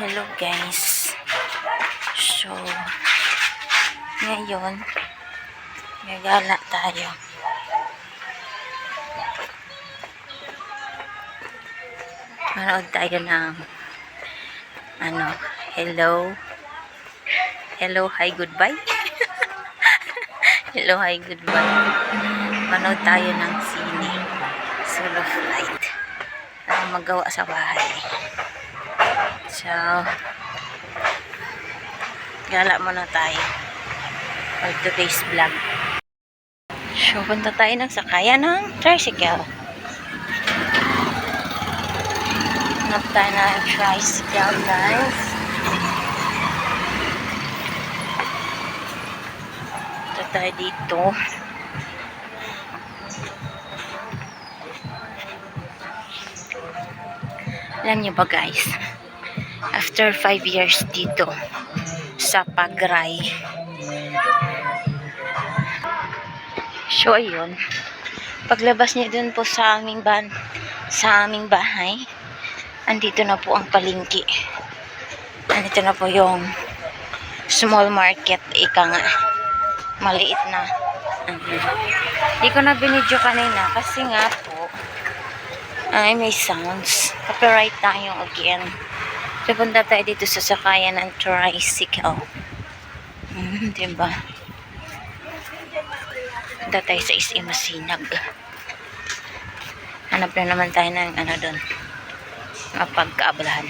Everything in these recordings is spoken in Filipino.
Hello guys. So, ngayon, gagala tayo. Manood tayo ng ano, hello. Hello, hi, goodbye. hello, hi, goodbye. Manood tayo ng sine. Solo flight. Ano magawa sa bahay. So, gala muna tayo. For today's vlog. So, punta tayo ng sakayan ng tricycle. Hanap tayo ng tricycle, guys. Punta tayo dito. Alam niyo ba guys, after 5 years dito sa Pagray. So ayun, paglabas niyo dun po sa aming ban sa aming bahay, andito na po ang palingki. Andito na po yung small market, ika nga. Maliit na. Hindi ko na binidyo kanina kasi nga po, ay may sounds. Copyright tayo again. Pupunta tayo dito sa sakayan ng tricycle. Hmm, diba? Punta tayo sa SM Masinag. Hanap na naman tayo ng ano doon. Mapagkaabalahan.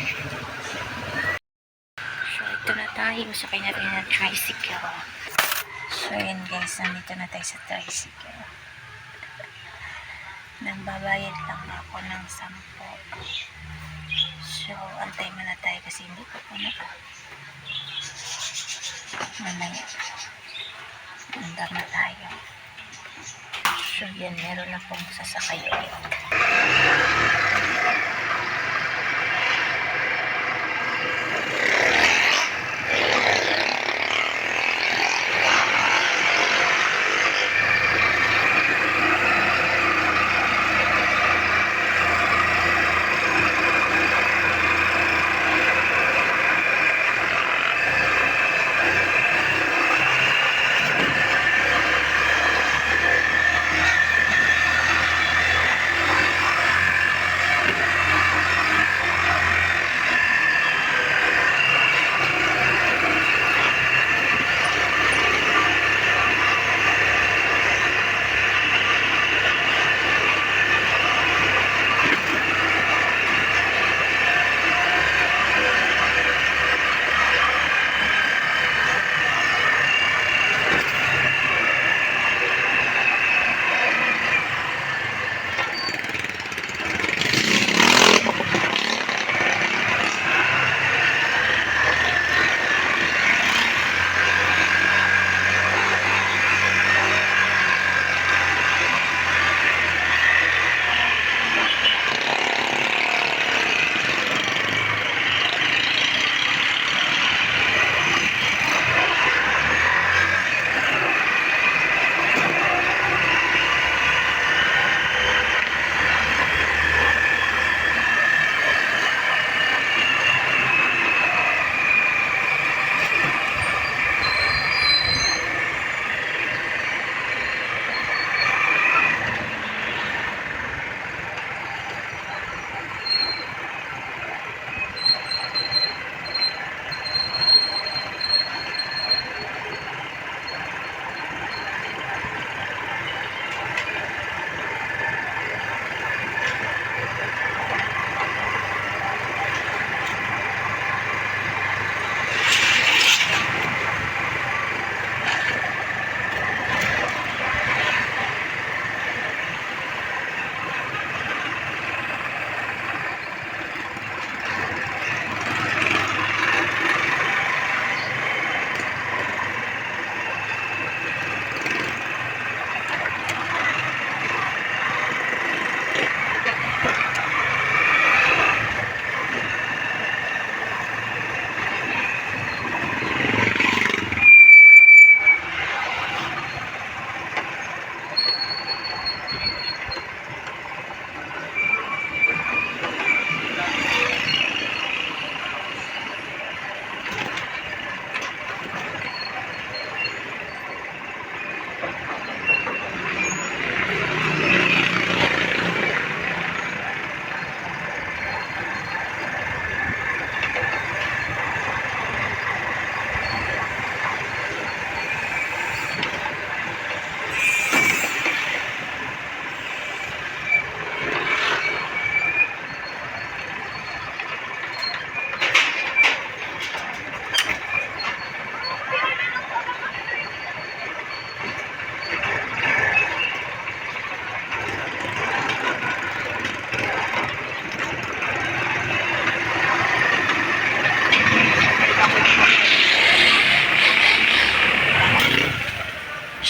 So, ito na tayo. Sakay natin ng tricycle. So, yun guys. Nandito na tayo sa tricycle. Nagbabayad lang ako ng 10. So, antay muna tayo kasi hindi pa po na. Mamaya. Andar na tayo. So, yan. Meron na pong sasakay ulit.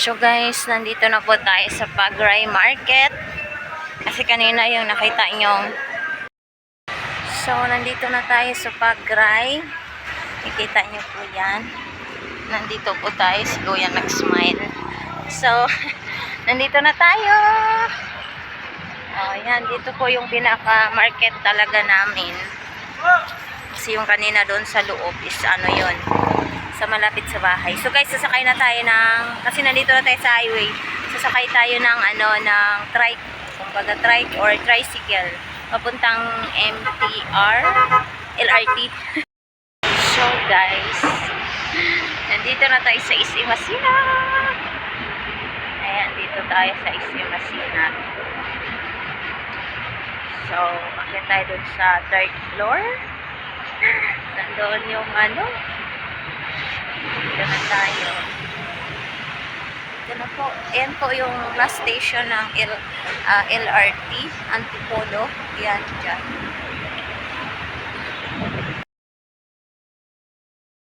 So guys, nandito na po tayo sa Pagray Market. Kasi kanina yung nakita nyong So, nandito na tayo sa Pagray. Nakita nyo po yan. Nandito po tayo. Si Kuya nag-smile. So, nandito na tayo. Oh, yan. Dito po yung pinaka-market talaga namin. Kasi yung kanina doon sa loob is ano yon sa malapit sa bahay. So guys, sasakay na tayo ng, kasi nandito na tayo sa highway, sasakay tayo ng ano, ng trike, kumbaga trike or tricycle, papuntang MTR, LRT. so guys, nandito na tayo sa Isimasina. Ayan, dito tayo sa Isimasina. So, akit tayo dun sa third floor. Nandoon yung ano, na tayo. Na po. Ayan po yung last station ng L, ah, LRT, Antipolo. Yan, dyan.